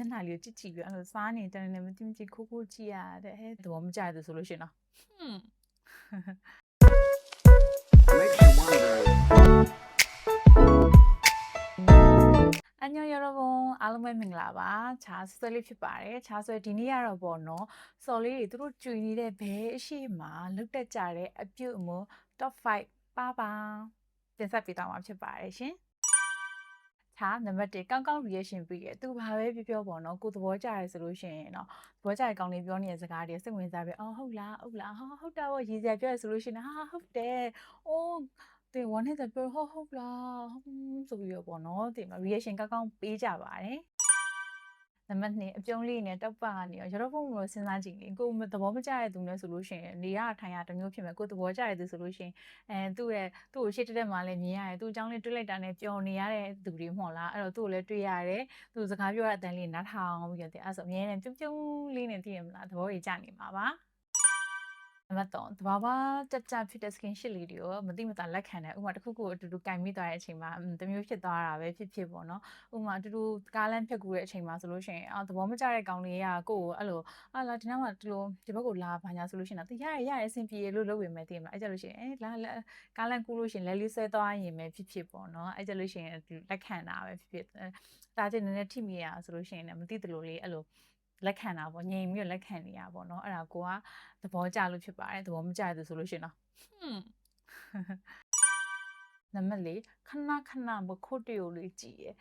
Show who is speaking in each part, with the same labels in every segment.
Speaker 1: မျက်နှာလေးကိုကြည့်ကြည့်ပြီးအဲ့လိုစားနေတယ်လည်းမသိမသိခိုးခိုးကြည့်ရတဲ့ဟဲ့သဘောမကျတဲ့ဆိုလို့ရှရင်တော့ဟွန်း
Speaker 2: Makes you wonder.
Speaker 1: အညောရဘုံအားလုံးပဲမင်္ဂလာပါချာဆွဲလေးဖြစ်ပါတယ်ချာဆွဲဒီနေ့ကတော့ပေါ့နော်စော်လေးတွေသူတို့ကြွေနေတဲ့ဘဲအရှိမလုတ်တက်ကြတဲ့အပြုတ်အမ top 5ပါပါတင်ဆက်ပေးသွားမှာဖြစ်ပါတယ်ရှင် ချာနံပါတ်1ကောင်းကောင်း reaction ပေးတယ်သူဘာပဲပြောပြောပေါ့နော်ကိုသဘောကျရဲဆိုလို့ရှိရင်တော့သဘောကျတဲ့ကောင်းလေးပြောနေတဲ့စကားတွေစိတ်ဝင်စားပြီးအော်ဟုတ်လားဟုတ်လားဟာဟုတ်တာပေါ့ရည်စရာပြောရဆိုလို့ရှိရင်ဟာဟုတ်တယ်အိုးတင်ဝမ်းနေတဲ့ပြောဟုတ်ဟုတ်လားဟုတ်ဆိုပြီးတော့ပေါ့နော်တင်မ reaction ကောင်းကောင်းပေးကြပါတယ် နံပါတ်2အပြုံးလေးနဲ့တောက်ပကနေရောရတော့ဘုံလို့စဉ်းစားကြည့်လေကိုသဘောမကျတဲ့သူနဲ့ဆိုလို့ရှိရင်နေရထိုင်ရတစ်မျိုးဖြစ်မယ်ကိုသဘောကျတဲ့သူဆိုလို့ရှိရင်အဲသူ့ရဲ့သူ့ကိုရှေ့တက်တက်မှလည်းမြင်ရတယ်သူ့အကြောင်းလေးတွေးလိုက်တာနဲ့ပျော်နေရတဲ့သူတွေမဟုတ်လားအဲ့တော့သူ့ကိုလည်းတွေးရတယ်သူစကားပြောတဲ့အတန်လေးနားထောင်ပြီးတော့တင်အဲ့ဆိုအမြဲတမ်းပြုံးပြုံးလေးနဲ့သိရမလားသဘောကြီးကြနေမှာပါ နံပါတ်3တဘာဝတက်ကြဖြစ်တဲ့ skin shit လေးတွေကိုမတိမတာလက်ခံတယ်ဥပမာတစ်ခုခုအတူတူကင်မိသွားတဲ့အချိန်မှာတမျိုးဖြစ်သွားတာပဲဖြစ်ဖြစ်ပေါ့နော်ဥပမာအတူတူကားလမ်းဖြတ်ကူတဲ့အချိန်မှာဆိုလို့ရှိရင်အာသဘောမကျတဲ့ကောင်လေးကကိုယ့်ကိုအဲ့လိုအာလာဒီနောက်မှာဒီလိုဒီဘက်ကိုလာဘာညာဆိုလို့ရှိရင်တော့ရရရအဆင်ပြေလို့လုပ်ဝင်မယ်တည်မလားအဲ့ကြလို့ရှိရင်အဲလာလာကားလမ်းကူးလို့ရှိရင်လဲလေးဆွဲသွားရင်ပဲဖြစ်ဖြစ်ပေါ့နော်အဲ့ကြလို့ရှိရင်လက်ခံတာပဲဖြစ်ဖြစ်ဒါချင်းနည်းနည်းထိမိရဆိုလို့ရှိရင်လည်းမသိသလိုလေးအဲ့လို လက်ခံတာပေါ့ငြိမ်ပြီးတော့လက်ခံနေရပေါ့နော်အဲ့ဒါကိုကသဘောကျလို့ဖြစ်ပါတယ်သဘောမကျတဲ့သူဆိုလို့ရှိရင်တော့ဟွန်းနံပါတ်၄ခဏခဏမခုတ်တရိုလေးကြည်ရယ်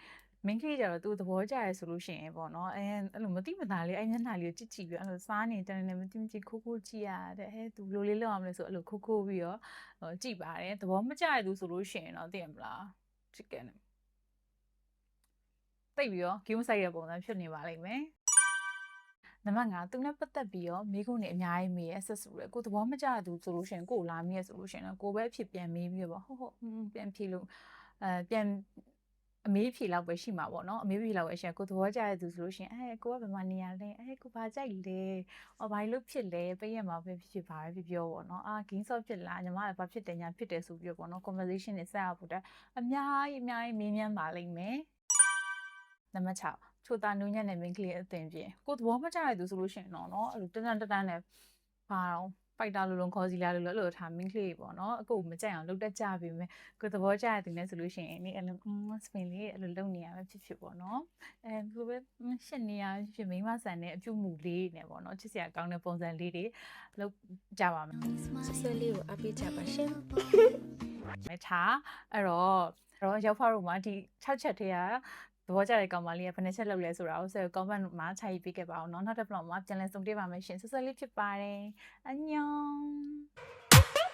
Speaker 1: မင်းကလေးကြတော့သူသဘောကျရဲဆိုလို့ရှိရင်ပေါ့နော်အဲအဲ့လိုမတိမသားလေးအဲ့မျက်နှာလေးကိုကြည့်ကြည့်ပြီးအဲ့လိုစားနေတယ်လည်းမတိမတိခိုးခိုးကြည့်ရတဲ့ဟဲသူဘယ်လိုလေးလုပ်အောင်လဲဆိုအဲ့လိုခိုးခိုးပြီးတော့ဟိုကြည့်ပါတယ်သဘောမကျရသူဆိုလို့ရှိရင်တော့သိရမလား chicken တိတ်ပြီးတော့ game ဆိုင်ရပုံစံဖြစ်နေပါလိမ့်မယ် နံပါတ်5သူနဲ့ပတ်သက်ပြီးတော့မိခုနေအများကြီးမေးရဆက်စုရယ်ကိုသဘောမကျသူဆိုလို့ရှိရင်ကိုလာမေးရဆိုလို့ရှိရင်တော့ကိုပဲဖြစ်ပြန်မေးပြီးတော့ဟုတ်ဟုတ်ပြန်ဖြေလို့အဲပြန်အမေးဖြေလောက်ပဲရှိမှာပေါ့နော်အမေးဖြေလောက်ပဲရှိရင်ကိုသဘောကျတဲ့သူဆိုလို့ရှိရင်အဲကိုကဘယ်မှာနေရလဲအဲကိုဘာကြိုက်လဲအော်ဘာလို့ဖြစ်လဲပေးရမှာပဲဖြစ်ဖြစ်ပါပဲပြောပေါ့နော်အာ game soft ဖြစ်လားညီမလည်းဘာဖြစ်တယ်ညာဖြစ်တယ်ဆိုပြီးတော့ပေါ့နော် conversation တွေဆက်ရဖို့တက်အများကြီးအများကြီးမေးမြန်းပါလိမ့်မယ်နံပါတ်6 ချိုတာနူးညံ့တဲ့ main ကလေးအသင်ပြင်ကိုသဘောမကျတဲ့သူဆိုလို့ရှိရင်တော့နော်အဲ့လိုတန်းတန်းတန်းနဲ့ဘာတော့ပိုက်တာလိုလုံးခေါ်စီလာလိုလိုအဲ့လိုထား main ကလေးပေါ့နော်အကိုမကြိုက်အောင်လှုပ်တက်ကြပြီမယ်ကိုသဘောကျတဲ့သူနဲ့ဆိုလို့ရှိရင်ဒီအဲ့လိုစပင်လေးအဲ့လိုလုပ်နေရမယ်ဖြစ်ဖြစ်ပေါ့နော်အဲဘယ်လိုပဲရှစ်နေရဖြစ်ဖြစ်မိမဆန်တဲ့အပြုတ်မှုလေးနဲ့ပေါ့နော်ချစ်စရာကောင်းတဲ့ပုံစံလေးတွေလုပ်ကြပါမယ်
Speaker 3: ဆွဆွလေးကိုအပိကြပါရှင်
Speaker 1: မထားအဲ့တော့အဲ့ တော့ရောက်ဖားတို့မှာဒီ6ချက်ထဲကသဘောကျတဲ့ကောင်မလေးကဘယ်နှချက်လောက်လဲဆိုတာကိုဆက် comment မှာခြိုက်ပေးခဲ့ပါအောင်เนาะနောက်တစ် vlog မှာပြန်လည်ဆုံတွေ့ပါမယ်ရှင်ဆက်ဆက်လေးဖြစ်ပါတယ်အညော